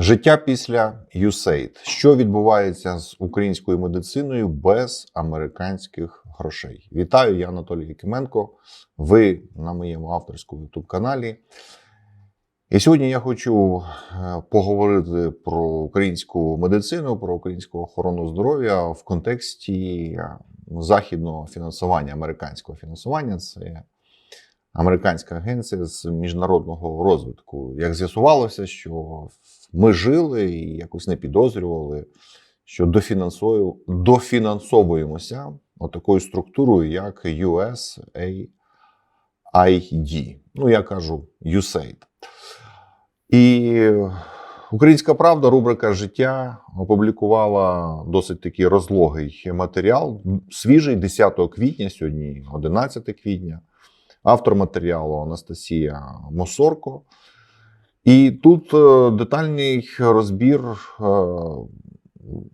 Життя після USAID. Що відбувається з українською медициною без американських грошей? Вітаю, я Анатолій Якименко. Ви на моєму авторському youtube каналі. І сьогодні я хочу е, поговорити про українську медицину, про українську охорону здоров'я в контексті е, західного фінансування, американського фінансування. Це американська агенція з міжнародного розвитку. Як з'ясувалося, що ми жили і якось не підозрювали, що дофінансовуємося такою структурою, як USAID. Ну, я кажу USAID. І Українська правда, рубрика Життя опублікувала досить такий розлогий матеріал, свіжий 10 квітня, сьогодні 11 квітня. Автор матеріалу Анастасія Мосорко. І тут е, детальний розбір е,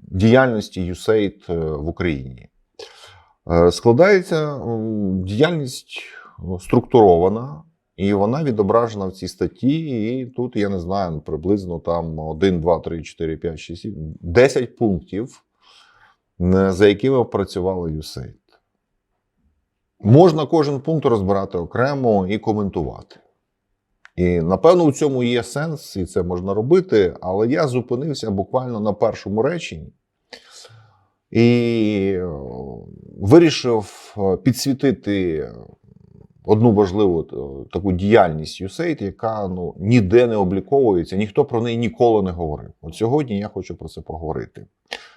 діяльності USAID е, в Україні. Складається діяльність структурована, і вона відображена в цій статті. І тут, я не знаю, приблизно там 1, 2, 3, 4, 5, 6, 7, 10 пунктів, за якими працювала USAID. Можна кожен пункт розбирати окремо і коментувати. І напевно у цьому є сенс, і це можна робити, але я зупинився буквально на першому реченні і е, вирішив е, підсвітити одну важливу е, таку діяльність USAID, яка ну, ніде не обліковується, ніхто про неї ніколи не говорив. От сьогодні я хочу про це поговорити.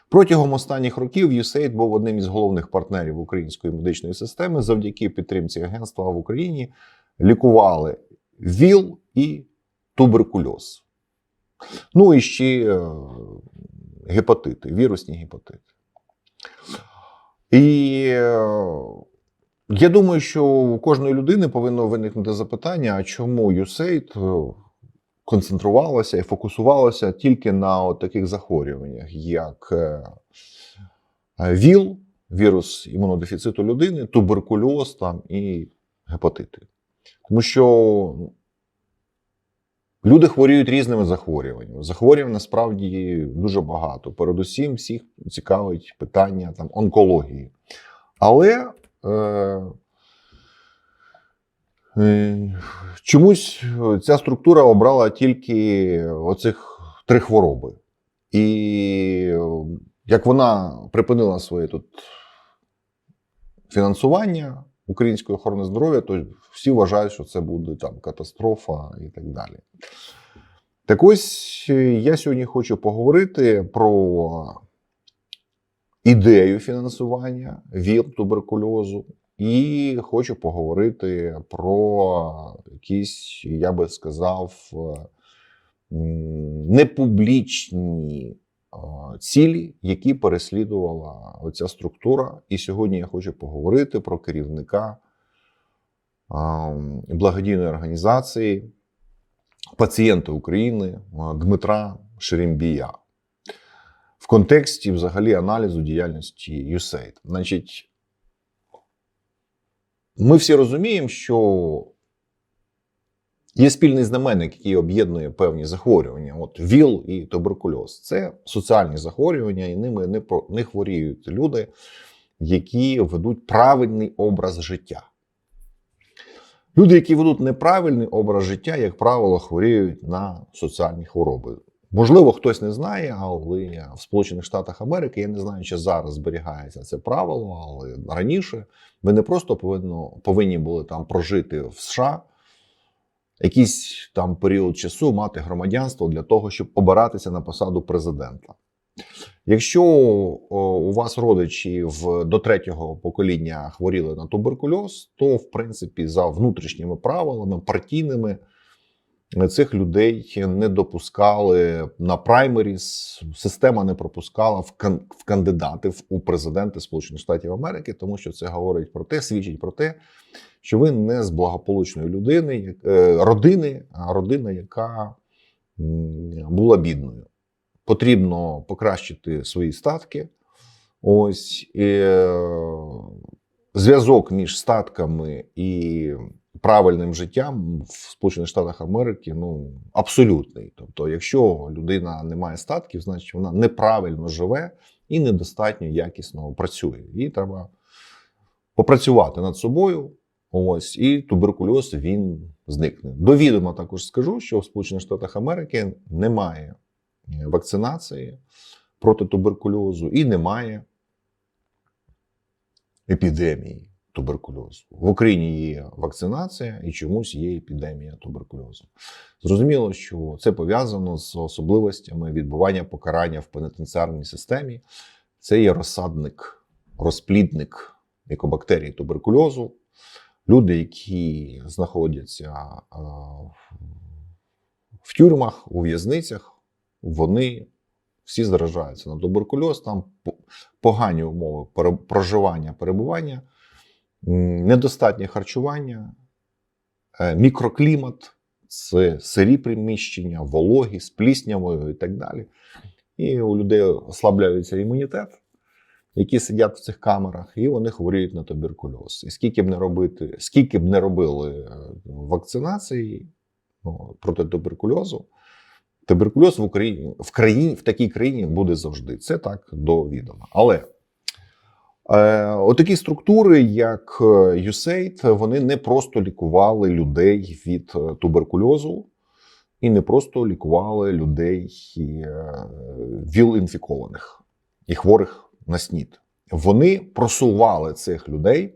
Протягом останніх років USAID був одним із головних партнерів української медичної системи. Завдяки підтримці агентства в Україні лікували ВІЛ і туберкульоз. Ну і ще е, гепатити, вірусні гепатити. І е, я думаю, що у кожної людини повинно виникнути запитання, а чому USAID концентрувалася і фокусувалася тільки на от таких захворюваннях, як е, ВІЛ, вірус імунодефіциту людини, туберкульоз там, і гепатити. Тому що ну, люди хворіють різними захворюваннями. Захворювань насправді дуже багато. Передусім, всіх цікавить питання там, онкології. Але е, чомусь ця структура обрала тільки оцих три хвороби. І е, як вона припинила своє тут фінансування української охорони здоров'я, то всі вважають, що це буде там катастрофа і так далі. Так ось е, я сьогодні хочу поговорити про ідею фінансування ВІЛ туберкульозу, і хочу поговорити про якісь, я би сказав, непублічні цілі, які переслідувала оця структура. І сьогодні я хочу поговорити про керівника благодійної організації пацієнти України Дмитра Шерембія в контексті взагалі аналізу діяльності USAID. Значить, ми всі розуміємо, що є спільний знаменник, який об'єднує певні захворювання. От ВІЛ і туберкульоз. Це соціальні захворювання, і ними не, не хворіють люди, які ведуть правильний образ життя. Люди, які ведуть неправильний образ життя, як правило, хворіють на соціальні хвороби. Можливо, хтось не знає, але в Сполучених Штатах Америки я не знаю, чи зараз зберігається це правило, але раніше ви не просто повинно, повинні були там прожити в США якийсь там період часу, мати громадянство для того, щоб обиратися на посаду президента. Якщо у вас родичі в, до третього покоління хворіли на туберкульоз, то в принципі за внутрішніми правилами партійними цих людей не допускали на праймеріс, система не пропускала в, кан- в кандидати у президенти Сполучених Штатів Америки, тому що це говорить про те, свідчить про те, що ви не з благополучної людини, як- е, родини, а родина, яка була бідною. Потрібно покращити свої статки. Ось е, зв'язок між статками і правильним життям в Сполучених Штатах Америки ну, абсолютний. Тобто, якщо людина не має статків, значить вона неправильно живе і недостатньо якісно працює. Їй треба попрацювати над собою. Ось і туберкульоз він зникне. До відома також скажу, що в Сполучених Штатах Америки немає е, вакцинації проти туберкульозу і немає епідемії туберкульозу. В Україні є вакцинація і чомусь є епідемія туберкульозу. Зрозуміло, що це пов'язано з особливостями відбування покарання в пенітенціарній системі. Це є розсадник, розплідник мікобактерій туберкульозу. Люди, які знаходяться в тюрмах, у в'язницях, вони всі заражаються на туберкульоз, там погані умови проживання, перебування, недостатнє харчування, е, мікроклімат, це сирі приміщення, вологі з пліснявою і так далі. І у людей ослабляється імунітет, які сидять в цих камерах, і вони хворіють на туберкульоз. І скільки б не робити, скільки б не робили е, вакцинації ну, проти туберкульозу, туберкульоз в Україні в країні в такій країні буде завжди. Це так до відома. Але отакі структури, як е, USAID, вони не просто лікували людей від е, туберкульозу. І не просто лікували людей е, ВІЛ-інфікованих і хворих на СНІД. Вони просували цих людей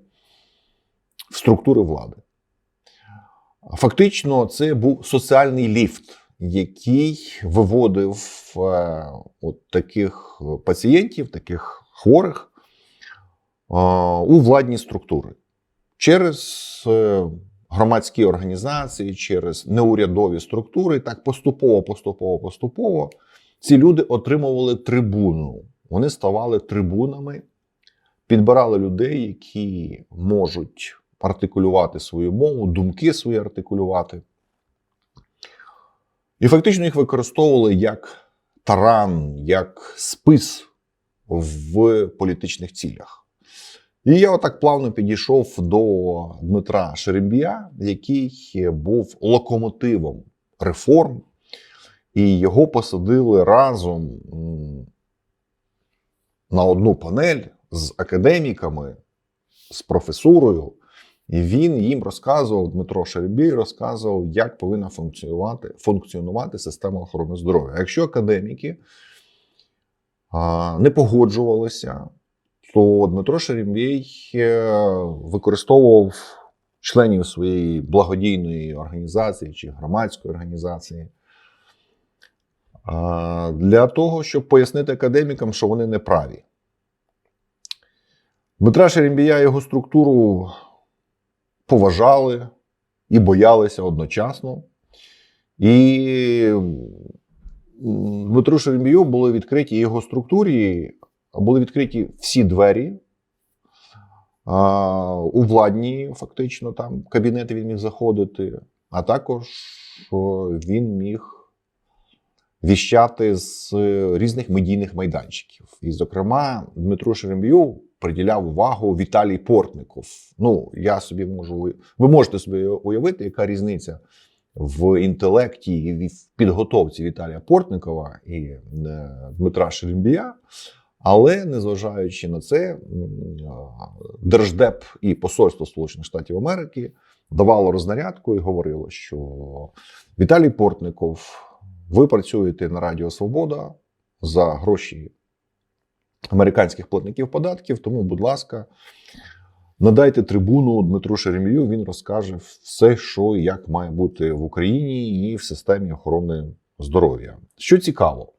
в структури влади. Фактично, це був соціальний ліфт, який виводив е, от таких пацієнтів, таких хворих е, у владні структури через е, громадські організації, через неурядові структури. Так поступово, поступово, поступово ці люди отримували трибуну. Вони ставали трибунами, підбирали людей, які можуть артикулювати свою мову, думки свої артикулювати. І фактично їх використовували як таран, як спис в політичних цілях. І я отак плавно підійшов до Дмитра Шерембія, який був локомотивом реформ, і його посадили разом на одну панель з академіками, з професурою. І він їм розказував, Дмитро Шеребій розказував, як повинна функціонувати, функціонувати система охорони здоров'я. Якщо академіки а, не погоджувалися, то Дмитро Шерембій е, використовував членів своєї благодійної організації чи громадської організації для того, щоб пояснити академікам, що вони не праві. Дмитра Шерембія його структуру поважали і боялися одночасно. І Дмитру Шерембію були відкриті його структурі, були відкриті всі двері. У владні, фактично, там кабінети він міг заходити, а також він міг віщати з різних медійних майданчиків. І, зокрема, Дмитру Шерембію приділяв увагу Віталій Портников. Ну, я собі можу ви можете собі уявити, яка різниця в інтелекті і в підготовці Віталія Портникова і е, Дмитра Шерембія. Але незважаючи на це, Держдеп і Посольство Сполучених Штатів Америки давало рознарядку і говорило, що Віталій Портников, ви працюєте на Радіо Свобода за гроші американських платників податків, тому, будь ласка, надайте трибуну Дмитру Шеремію, він розкаже все, що і як має бути в Україні і в системі охорони здоров'я. Що цікаво,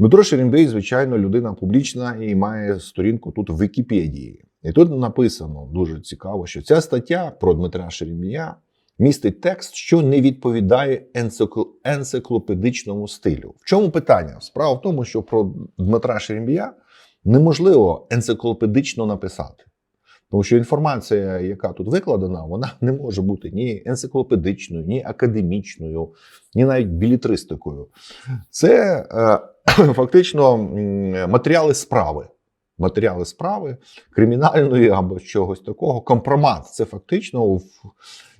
Дмитро Шерембей, звичайно, людина публічна і має сторінку тут в Вікіпедії. І тут написано дуже цікаво, що ця стаття про Дмитра Шеремія містить текст, що не відповідає енцикло- енциклопедичному стилю. В чому питання? Справа в тому, що про Дмитра Шеремія неможливо енциклопедично написати. Тому що інформація, яка тут викладена, вона не може бути ні енциклопедичною, ні академічною, ні навіть білітристикою. Це е, фактично матеріали справи. Матеріали справи кримінальної або чогось такого. Компромат це фактично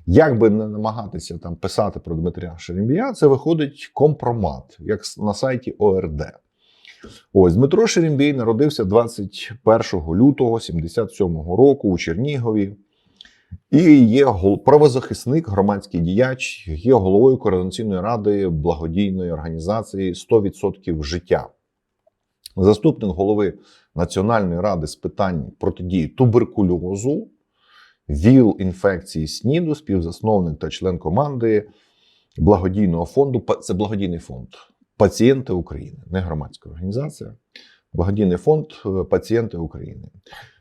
Як би не намагатися там писати про Дмитрія Шерембія, це виходить компромат, як на сайті ОРД. Ось Дмитро Шерембій народився 21 лютого 77-го року у Чернігові. І є правозахисник, громадський діяч, є головою координаційної ради благодійної організації «100% життя. Заступник голови Національної ради з питань протидії туберкульозу, ВІЛ інфекції СНІДу, співзасновник та член команди благодійного фонду. Це благодійний фонд Пацієнти України, не громадська організація. Благодійний фонд е, Пацієнти України.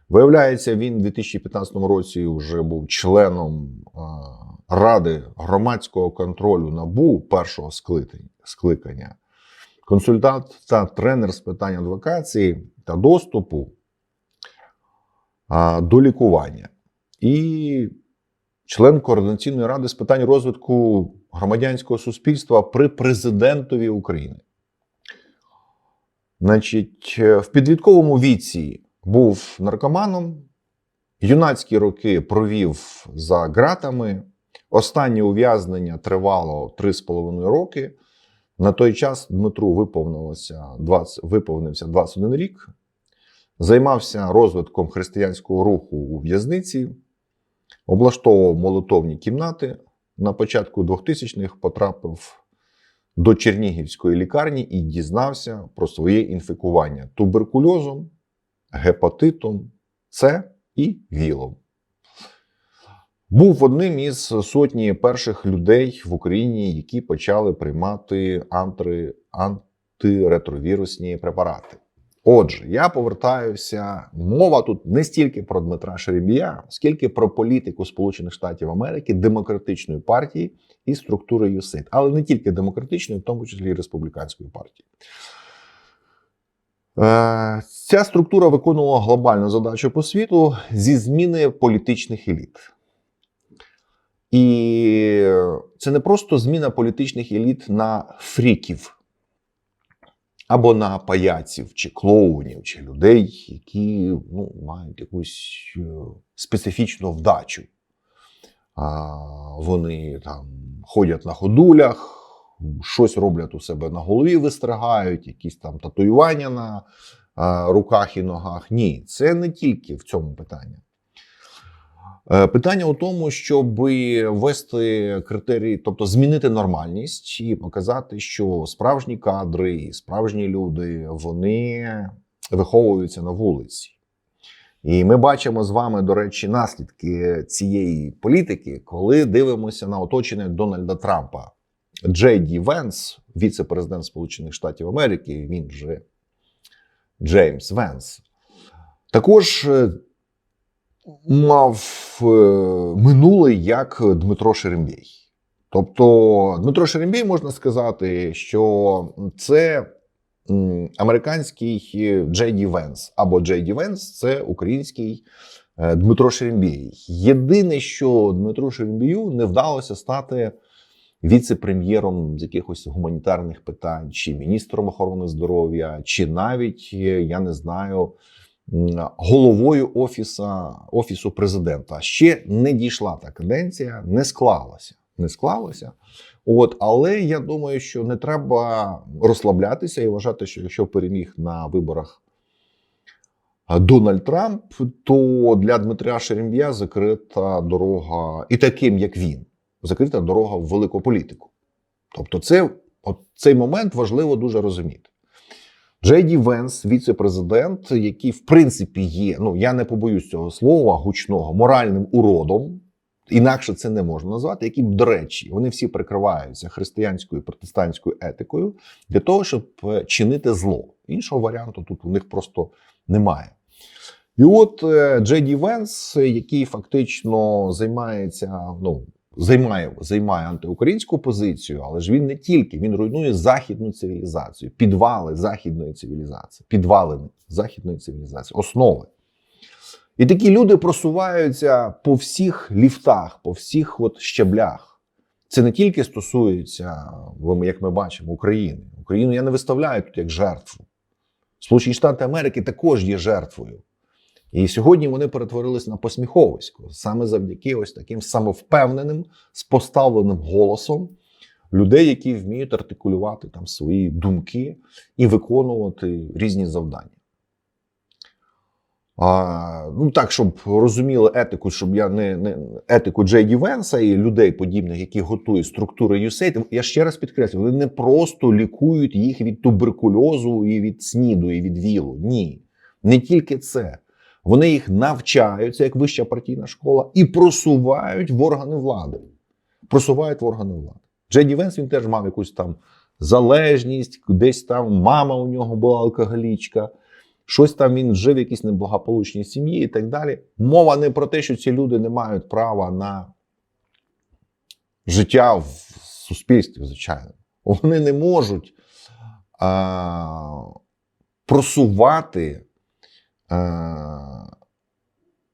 Виявляється, він у 2015 році вже був членом Ради громадського контролю НАБУ першого скликання- консультант та тренер з питань адвокації та доступу до лікування. І член координаційної ради з питань розвитку громадянського суспільства при президентові України. Значить, е, в підлітковому віці був наркоманом, юнацькі роки провів за ґратами. Останнє ув'язнення тривало 3,5 роки. На той час Дмитру виповнилося 20, виповнився 21 рік. Займався розвитком християнського руху у в'язниці, облаштовував молитовні кімнати. На початку 2000-х потрапив до Чернігівської лікарні і дізнався про своє інфікування туберкульозом, гепатитом С і ВІЛом. Був одним із сотні перших людей в Україні, які почали приймати антри, антиретровірусні препарати. Отже, я повертаюся. Мова тут не стільки про Дмитра Шеребія, скільки про політику Сполучених Штатів Америки, демократичної партії і структури ЮСИД, але не тільки демократичної, в тому числі і республіканської партії. Е, Ця структура виконувала глобальну задачу по світу зі зміни політичних еліт. І це не просто зміна політичних еліт на фріків або на паяців, чи клоунів, чи людей, які ну, мають якусь е, специфічну вдачу. А, вони там ходять на ходулях, щось роблять у себе на голові, вистригають, якісь там татуювання на руках і ногах. Ні, це не тільки в цьому питанні. Е, Питання у тому, щоб ввести критерії, тобто змінити нормальність і показати, що справжні кадри і справжні люди вони виховуються на вулиці. І ми бачимо з вами, до речі, наслідки цієї політики, коли дивимося на оточення Дональда Трампа. Джей Ді Венс, віце-президент Сполучених Штатів Америки, він же Джеймс Венс, також е, мав е, минуле як Дмитро Шерембій. Тобто, Дмитро Шерембій можна сказати, що це американський Джей Ді Венс, або Джей Ді Венс це український е, Дмитро Шерембій. Єдине, що Дмитру Шерембію не вдалося стати віце-прем'єром з якихось гуманітарних питань, чи міністром охорони здоров'я, чи навіть, е, я не знаю, головою офіса, офісу президента. Ще не дійшла та каденція, не склалася. Не склалося. От, але я думаю, що не треба розслаблятися і вважати, що якщо переміг на виборах Дональд Трамп, то для Дмитря Шерембія закрита дорога, і таким як він, закрита дорога в велику політику. Тобто, це от цей момент важливо дуже розуміти. Джей Ді Венс, віце-президент, який в принципі є, ну я не побоюсь цього слова, гучного, моральним уродом. Інакше це не можна назвати, які, до речі, вони всі прикриваються християнською протестантською етикою для того, щоб е, чинити зло. Іншого варіанту тут у них просто немає. І от е, Джей Ді Венс, який фактично займається, ну, займає, займає антиукраїнську позицію, але ж він не тільки він руйнує західну цивілізацію, підвали західної цивілізації, підвали західної цивілізації, основи. І такі люди просуваються по всіх ліфтах, по всіх от щаблях. Це не тільки стосується, як ми бачимо, України. Україну я не виставляю тут як жертву. Сполучені Штати Америки також є жертвою. І сьогодні вони перетворились на посміховисько саме завдяки ось таким самовпевненим, з поставленим голосом людей, які вміють артикулювати там свої думки і виконувати різні завдання. А, ну так, щоб розуміли етику, щоб я не, не етику Джейді Венса і людей подібних, які готують структури USAID, я ще раз підкреслюю, вони не просто лікують їх від туберкульозу і від СНІДу, і від ВІЛу. Ні, не тільки це. Вони їх навчають, це як вища партійна школа, і просувають в органи влади. Просувають в органи влади. Джейді Венс він теж мав якусь там залежність, десь там мама у нього була алкоголічка, щось там він жив в якійсь неблагополучній сім'ї і так далі. Мова не про те, що ці люди не мають права на життя в суспільстві, звичайно. Вони не можуть а, просувати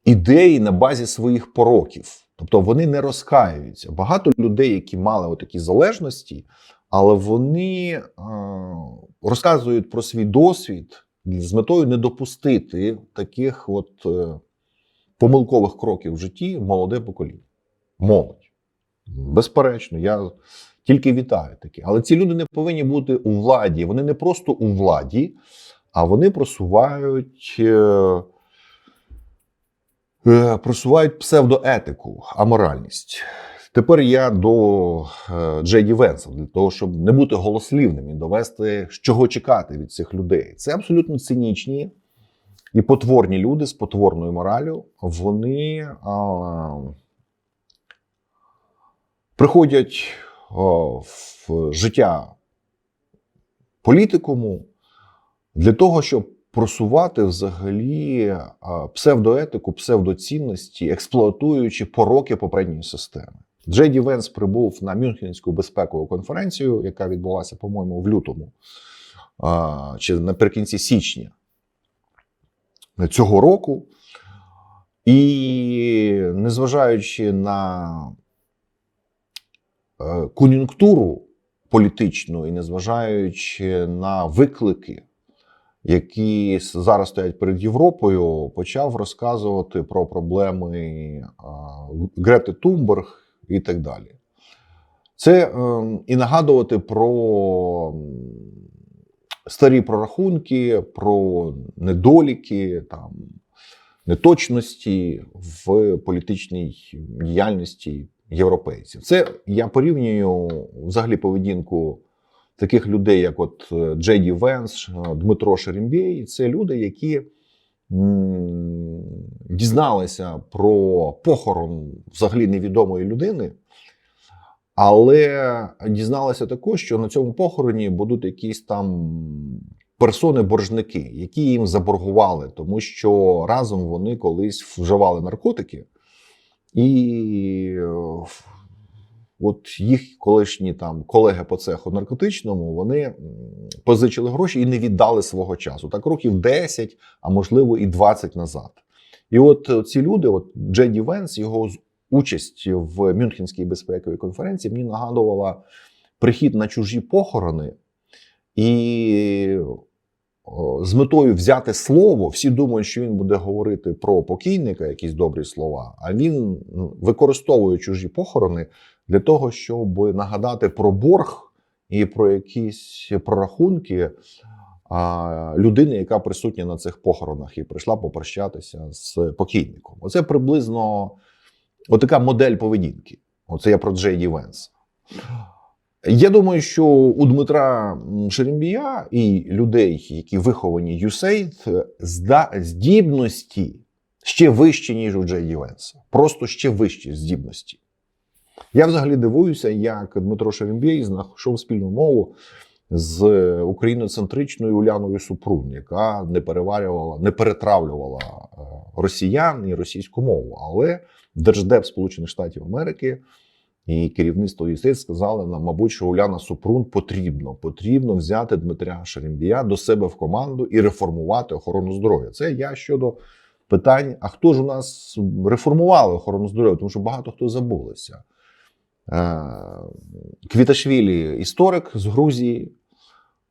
ідеї на базі своїх пороків. Тобто вони не розкаюються. Багато людей, які мали такі залежності, але вони розказують про свій досвід з метою не допустити таких от е, помилкових кроків в житті молоде покоління. Молодь. Безперечно, я тільки вітаю таке. Але ці люди не повинні бути у владі. Вони не просто у владі, а вони просувають. е, е, Просувають псевдоетику, аморальність. Тепер я до е, Джейді Венса для того, щоб не бути голослівним і довести, чого чекати від цих людей. Це абсолютно цинічні і потворні люди з потворною моралю. Вони а, приходять о, в життя політикуму для того, щоб просувати взагалі псевдоетику, псевдоцінності, експлуатуючи пороки попередньої системи. Джейді Венс прибув на Мюнхенську безпекову конференцію, яка відбулася, по-моєму, в лютому чи наприкінці січня цього року. І незважаючи на е, кон'юнктуру політичну і незважаючи на виклики, які зараз стоять перед Європою, почав розказувати про проблеми Грети Тумберг і так далі. Це е, і нагадувати про старі прорахунки, про недоліки, там, неточності в політичній діяльності європейців. Це я порівнюю взагалі поведінку таких людей, як от е, Джеді Венс, е, Дмитро Шерембєй. Це люди, які дізналися про похорон взагалі невідомої людини. Але дізналися також, що на цьому похороні будуть якісь там персони-боржники, які їм заборгували, тому що разом вони колись вживали наркотики, і е, от їх колишні там колеги по цеху наркотичному вони позичили гроші і не віддали свого часу. Так років 10, а можливо і 20 назад. І от е, ці люди, от Джеді Венс, його участь в Мюнхенській безпековій конференції мені нагадувала прихід на чужі похорони, і з метою взяти слово, всі думають, що він буде говорити про покійника, якісь добрі слова, а він використовує чужі похорони для того, щоб нагадати про борг і про якісь прорахунки людини, яка присутня на цих похоронах і прийшла попрощатися з покійником. Оце приблизно отака модель поведінки. Оце я про Джейді Венса. Я думаю, що у Дмитра Шерембія і людей, які виховані зда- здібності ще вищі, ніж у Джейді Венса. Просто ще вищі здібності. Я взагалі дивуюся, як Дмитро Шерембій знайшов спільну мову з україноцентричною Уляною Супрун, яка не переварювала, не перетравлювала е, росіян і російську мову. Але Держдеп Сполучених Штатів Америки і керівництво ЮСЕЙД сказали нам, мабуть, що Уляна Супрун потрібно. Потрібно взяти Дмитря Шерембія до себе в команду і реформувати охорону здоров'я. Це я щодо питань: а хто ж у нас реформували охорону здоров'я? Тому що багато хто забулися. Е, Квіташвілі історик з Грузії.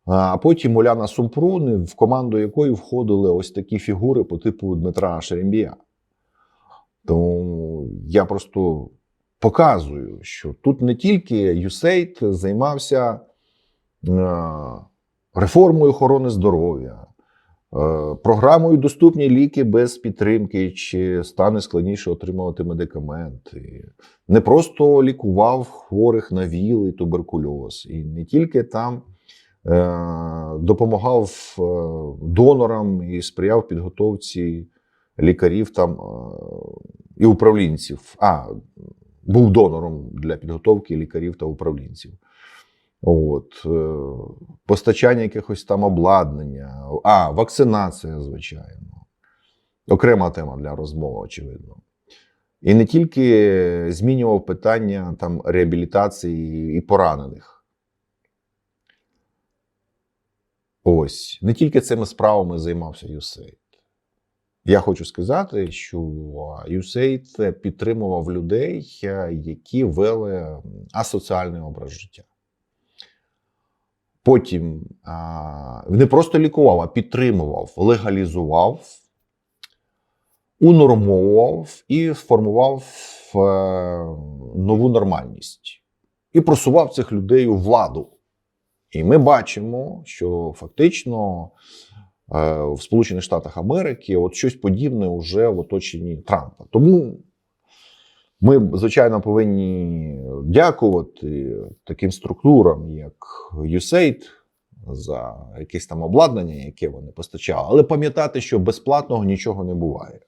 А потім Уляна Сумпрун, в команду якої входили ось такі фігури по типу Дмитра Шерембія. Тому я просто показую, що тут не тільки USAID займався е, реформою охорони здоров'я, програмою доступні ліки без підтримки, чи стане складніше отримувати медикаменти. Не просто лікував хворих на ВІЛ і туберкульоз, і не тільки там е, допомагав е, донорам і сприяв підготовці лікарів там е, і управлінців. А, був донором для підготовки лікарів та управлінців. От, е, постачання якихось там обладнання, а, вакцинація, звичайно. Окрема тема для розмови, очевидно. І не тільки змінював питання там, реабілітації і поранених. Ось, не тільки цими справами займався USAID. Я хочу сказати, що USAID підтримував людей, які вели асоціальний образ життя. Потім а, не просто лікував, а підтримував, легалізував, унормовував і сформував е, нову нормальність. І просував цих людей у владу. І ми бачимо, що фактично е, в Сполучених Штатах Америки от щось подібне вже в оточенні Трампа. Тому ми, звичайно, повинні дякувати таким структурам, як USAID, за якесь там обладнання, яке вони постачали, але пам'ятати, що безплатного нічого не буває.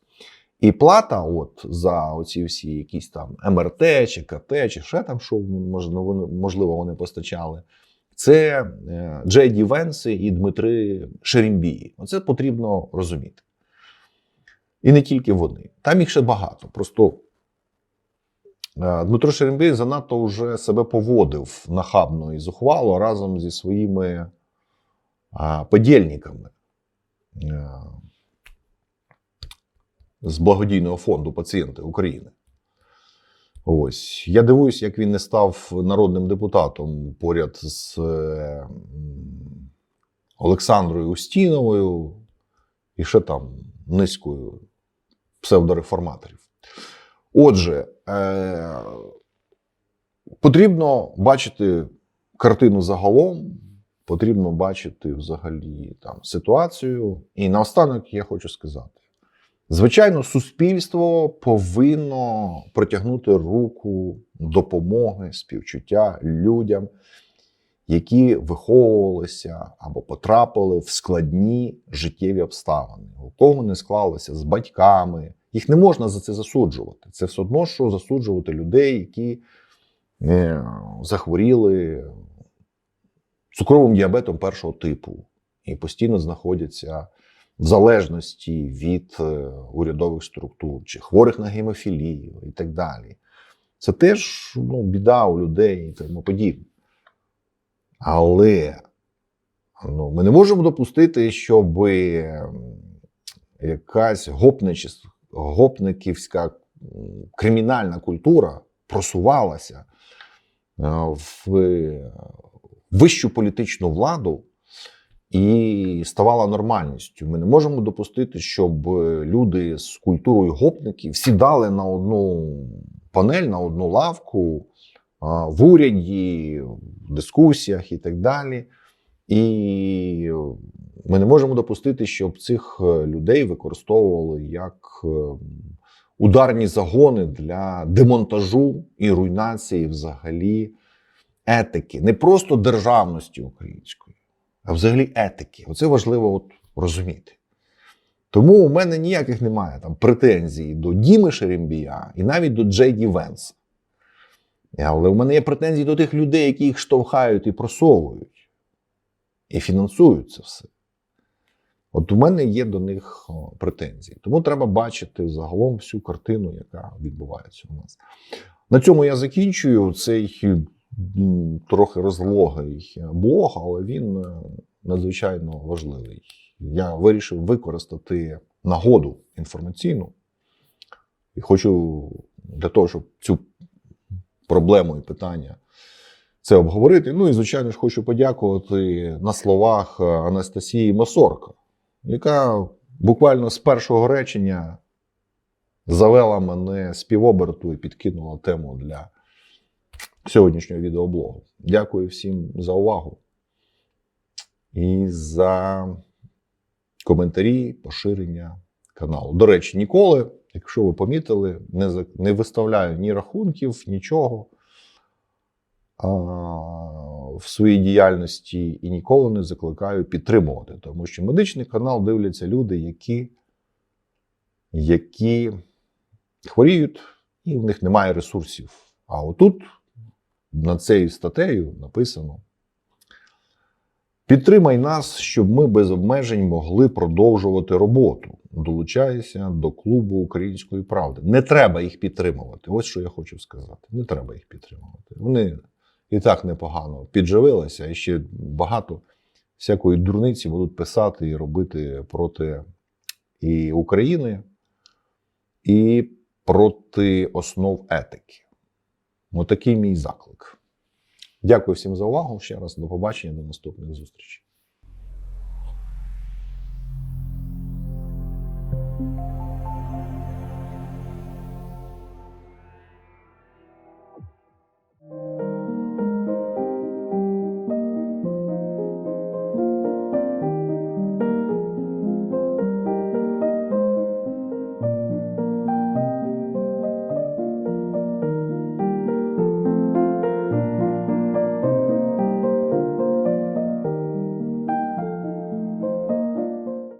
І плата, от за оці всі якісь там МРТ чи КТ, чи ще там, що можливо, можливо вони постачали, це е, Джей Ді Венси і Дмитри Шерембії. Оце потрібно розуміти. І не тільки вони. Там їх ще багато. Просто Дмитро Шерембій занадто вже себе поводив нахабно і зухвало разом зі своїми подільниками е, з благодійного фонду пацієнти України. Ось я дивуюсь, як він не став народним депутатом поряд з е, Олександрою Устіновою і ще там низкою псевдореформаторів. Отже, е, потрібно бачити картину загалом, потрібно бачити взагалі там ситуацію. І наостанок я хочу сказати: звичайно, суспільство повинно протягнути руку допомоги, співчуття людям, які виховувалися або потрапили в складні життєві обставини, у кого не склалося з батьками. Їх не можна за це засуджувати. Це все одно, що засуджувати людей, які е, захворіли цукровим діабетом першого типу і постійно знаходяться в залежності від е, урядових структур чи хворих на гемофілію і так далі. Це теж ну, біда у людей і тому подібне. Але ну, ми не можемо допустити, щоб якась гопничість, гопниківська кримінальна культура просувалася е, в вищу політичну владу і ставала нормальністю. Ми не можемо допустити, щоб люди з культурою гопників сідали на одну панель, на одну лавку в уряді, в дискусіях і так далі. І ми не можемо допустити, щоб цих е, людей використовували як е, ударні загони для демонтажу і руйнації взагалі етики, не просто державності української, а взагалі етики. Оце важливо от розуміти. Тому у мене ніяких немає там претензій до Діми Шерембія і навіть до Джейді Венса. Але у мене є претензії до тих людей, які їх штовхають і просовують, і фінансують це все. От у мене є до них претензії. Тому треба бачити загалом всю картину, яка відбувається у нас. На цьому я закінчую цей трохи розлогий блог, але він е, надзвичайно важливий. Я вирішив використати нагоду інформаційну і хочу для того, щоб цю проблему і питання це обговорити. Ну і, звичайно ж, хочу подякувати на словах Анастасії Масорко, яка буквально з першого речення завела мене з півоберту і підкинула тему для сьогоднішнього відеоблогу. Дякую всім за увагу і за коментарі, поширення каналу. До речі, ніколи, якщо ви помітили, не, не виставляю ні рахунків, нічого в своїй діяльності і ніколи не закликаю підтримувати, тому що медичний канал дивляться люди, які, які хворіють, і в них немає ресурсів. А отут над цією статтею написано. Підтримай нас, щоб ми без обмежень могли продовжувати роботу. Долучайся до клубу української правди. Не треба їх підтримувати. Ось що я хочу сказати. Не треба їх підтримувати. Вони і так непогано підживилися, і ще багато всякої дурниці будуть писати і робити проти і України, і проти основ етики. Отакий мій заклик. Дякую всім за увагу. Ще раз до побачення, до наступних зустрічей.